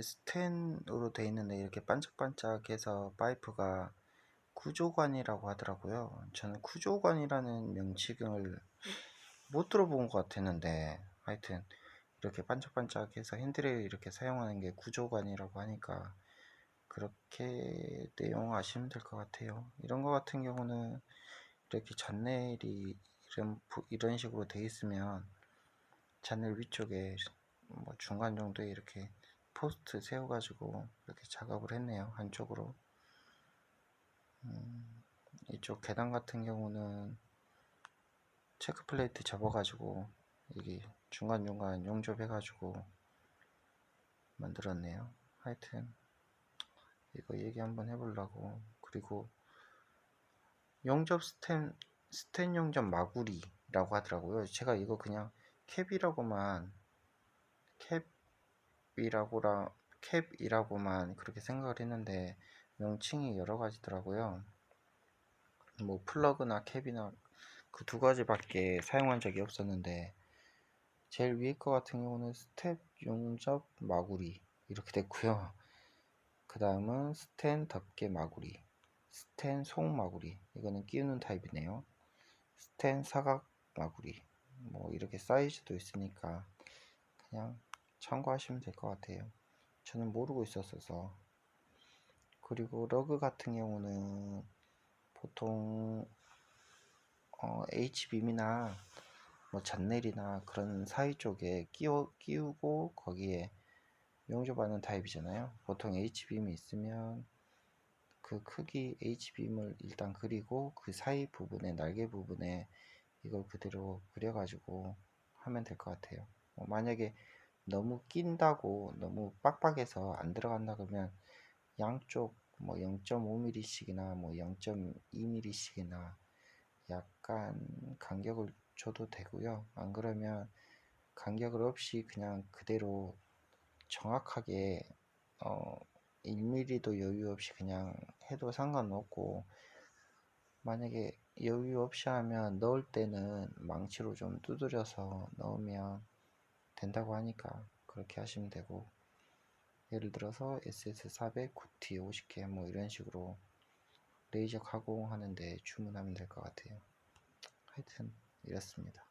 스텐으로 돼 있는데 이렇게 반짝반짝해서 파이프가 구조관이라고 하더라고요. 저는 구조관이라는 명칭을 못 들어본 것 같았는데 하여튼 이렇게 반짝반짝해서 핸들에 이렇게 사용하는 게 구조관이라고 하니까 그렇게 내용 아시면 될 것 같아요. 이런 거 같은 경우는 이렇게 잔넬이 이런, 부- 이런 식으로 돼 있으면 잔넬 위쪽에 뭐 중간 정도에 이렇게 포스트 세워가지고 이렇게 작업을 했네요. 한쪽으로. 음, 이쪽 계단 같은 경우는 체크 플레이트 접어가지고 이게 중간중간 용접해가지고 만들었네요. 하여튼 이거 얘기 한번 해보려고 그리고 용접 스텐 스텐 용접 마구리라고 하더라고요. 제가 이거 그냥 캡이라고만 캡 이라고라 캡이라고만 그렇게 생각을 했는데 명칭이 여러 가지더라고요. 뭐 플러그나 캡이나 그 두 가지밖에 사용한 적이 없었는데 제일 위에 거 같은 경우는 스텝 용접 마구리 이렇게 됐고요. 그 다음은 스텐 덮개 마구리, 스텐 속 마구리 이거는 끼우는 타입이네요. 스텐 사각 마구리 뭐 이렇게 사이즈도 있으니까 그냥 참고하시면 될 것 같아요. 저는 모르고 있었어서 그리고 러그 같은 경우는 보통 어, H빔이나 뭐 잔넬이나 그런 사이 쪽에 끼워, 끼우고 거기에 용접하는 타입이잖아요. 보통 H빔이 있으면 그 크기 H빔을 일단 그리고 그 사이 부분에 날개 부분에 이걸 그대로 그려가지고 하면 될 것 같아요. 뭐 만약에 너무 낀다고 너무 빡빡해서 안 들어간다 그러면 양쪽 뭐 0.5mm씩이나 뭐 0.2mm씩이나 약간 간격을 줘도 되고요. 안 그러면 간격을 없이 그냥 그대로 정확하게 어 1mm도 여유 없이 그냥 해도 상관없고 만약에 여유 없이 하면 넣을 때는 망치로 좀 두드려서 넣으면 된다고 하니까 그렇게 하시면 되고 예를 들어서 SS400, 9T, 50K 뭐 이런 식으로 레이저 가공하는데 주문하면 될 것 같아요. 하여튼 이렇습니다.